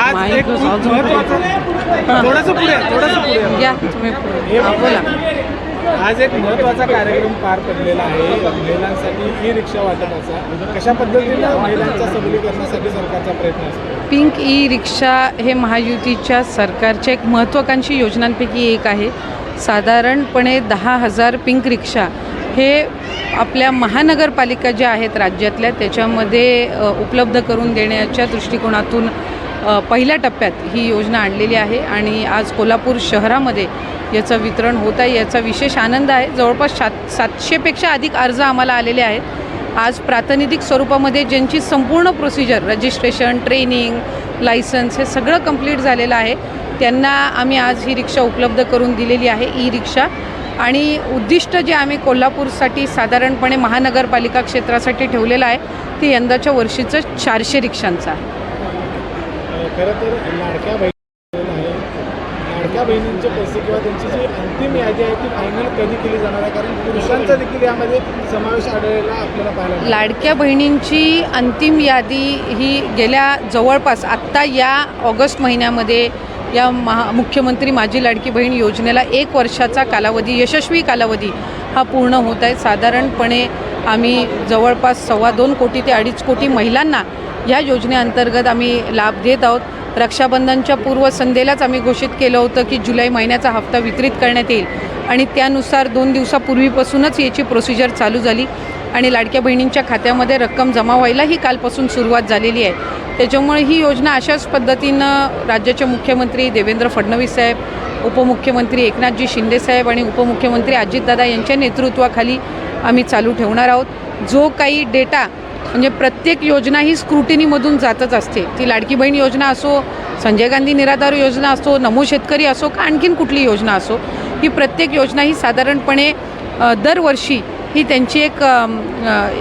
आज एक खूप महत्त्वाचा थोडंसं पुढे थोडंसं पुढे या. तुम्ही पुढे. बोला. आज एक महत्त्वाचा कार्यक्रम पार पडलेला आहे. महिलांसाठी ई रिक्षा वाटपाचा कशा पद्धतीनं महिलांच्या सबलीकरणासाठी सरकारचा प्रयत्न असतो? पिंक ई रिक्षा हे महायुतीच्या सरकारच्या एक महत्त्वाकांक्षी योजनांपैकी एक आहे. साधारणपणे दहा हजार पिंक रिक्षा. हे आपल्या महानगरपालिका ज्या आहेत राज्यातल्या त्याच्यामध्ये उपलब्ध करून देण्याच्या दृष्टिकोनातून पहिल्या टप्प्यात ही योजना आणलेली आहे आणि आज कोल्हापूर शहरामध्ये याचं वितरण होत आहे. याचा विशेष आनंद आहे. जवळपास सात सातशेपेक्षा अधिक अर्ज आम्हाला आलेले आहेत. आज प्रातिनिधिक स्वरूपामध्ये ज्यांची संपूर्ण प्रोसिजर रजिस्ट्रेशन ट्रेनिंग लायसन्स हे सगळं कंप्लीट झालेलं आहे त्यांना आम्ही आज ही रिक्षा उपलब्ध करून दिलेली आहे. ई रिक्षा आणि उद्दिष्ट जे आम्ही कोल्हापूरसाठी साधारणपणे महानगरपालिका क्षेत्रासाठी ठेवलेलं आहे ते यंदाच्या वर्षीचं चारशे रिक्षांचं आहे. अं, खरं तर लाडक्या बहिणी आहे. लाडक्या बहिणींचे पैसे किंवा त्यांची जी अंतिम यादी आहे ती फायनल कधी केली जाणार आहे? कारण पुरुषांचा देखील यामध्ये समावेश आढळलेला आपल्याला पाहायला मिळतो. लाडक्या बहिणींची अंतिम यादी ही गेल्या जवळपास आत्ता या ऑगस्ट महिन्यामध्ये या महा मुख्यमंत्री माझी लाडकी बहीण योजनेला एक वर्षाचा कालावधी यशस्वी कालावधी हा पूर्ण होत आहे. साधारणपणे आम्ही जवळपास सव्वा दोन कोटी ते अडीच कोटी महिलांना ह्या योजनेअंतर्गत आम्ही लाभ देत आहोत. रक्षाबंधनच्या पूर्वसंध्येलाच आम्ही घोषित केलं होतं की जुलै महिन्याचा हप्ता वितरित करण्यात येईल. आणि त्यानुसार दोन दिवसापूर्वीपासूनच याची प्रोसिजर चालू झाली. आणि लाडक्या बहिणींच्या खात्यामध्ये रक्कम जमा व्हायलाही कालपासून सुरुवात झालेली आहे. त्याच्यामुळे ही योजना अशाच पद्धतीनं राज्याचे मुख्यमंत्री देवेंद्र फडणवीस साहेब उपमुख्यमंत्री एकनाथजी शिंदेसाहेब आणि उपमुख्यमंत्री अजितदादा यांच्या नेतृत्वाखाली आम्ही चालू ठेवणार आहोत. जो काही डेटा म्हणजे प्रत्येक योजना ही स्क्रुटिनीमधून जातच असते. ती लाडकी बहीण योजना असो संजय गांधी निराधार योजना असो नमो शेतकरी असो का आणखीन कुठली योजना असो ही प्रत्येक योजना ही साधारणपणे दरवर्षी ही त्यांची एक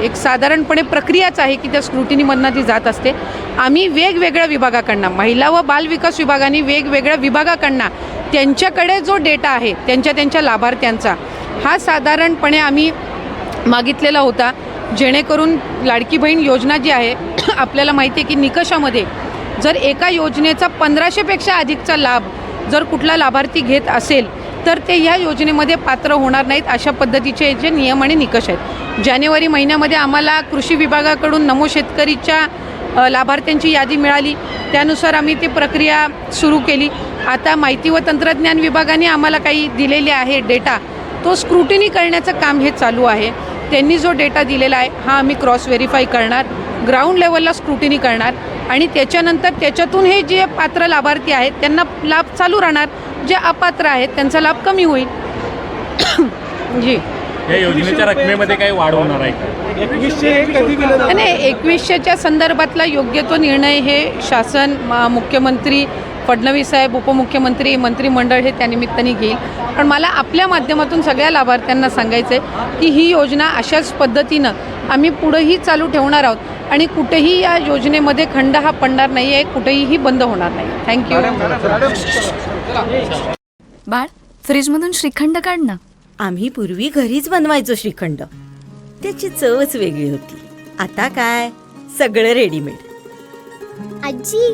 एक साधारणपणे प्रक्रियाच आहे की त्या स्क्रुटिनीमधनं ती जात असते. आम्ही वेगवेगळ्या विभागाकडनं महिला व बालविकास विभागाने वेगवेगळ्या विभागाकडनं त्यांच्याकडे जो डेटा आहे त्यांच्या त्यांच्या लाभार्थ्यांचा हा साधारणपणे आम्ही मागितलेला होता. जेणेकरून लाडकी बहीण योजना जी आहे आपल्याला माहिती आहे की निकषामध्ये जर एका योजनेचा पंधराशेपेक्षा अधिकचा लाभ जर कुठला लाभार्थी घेत असेल तर ते ह्या योजनेमध्ये पात्र होणार नाहीत अशा पद्धतीचे जे नियम आणि निकष आहेत. जानेवारी महिन्यामध्ये आम्हाला कृषी विभागाकडून नमो शेतकरीच्या लाभार्थ्यांची यादी मिळाली. त्यानुसार आम्ही ती प्रक्रिया सुरू केली. आता माहिती व तंत्रज्ञान विभागाने आम्हाला काही दिलेले आहे डेटा. तो स्क्रुटिनी करण्याचं काम हे चालू आहे. त्यांनी जो डेटा दिलेला आहे हा आम्ही क्रॉस व्हेरीफाय करणार ग्राउंड लेवलला स्क्रुटिनी करणार आणि त्याच्यानंतर त्याच्यातून हे जे पात्र लाभार्थी आहेत त्यांना लाभ चालू राहणार जे अपात्र आहेत त्यांचा लाभ कमी होईल. जी. या योजनेच्या रकमेमध्ये काही वाढ होणार आहे हे आणि एकवीसशेच्या संदर्भातला योग्य तो निर्णय हे शासन मुख्यमंत्री फडणवीस साहेब उपमुख्यमंत्री मंत्रिमंडळ हे त्यानिमित्ताने घेईल. पण मला आपल्या माध्यमातून सगळ्या लाभार्थ्यांना सांगायचं आहे की ही योजना अशाच पद्धतीनं आम्ही पुढंही चालू ठेवणार आहोत आणि कुठेही या योजनेमध्ये खंड हा पडणार नाही आहे कुठेही ही बंद होणार नाही. थँक्यू बाळ फ्रीजमधून श्रीखंड काढ ना. आम्ही पूर्वी घरीच बनवायचो श्रीखंड. त्याची चवच वेगळी होती. आता काय? सगळं रेडीमेड आजी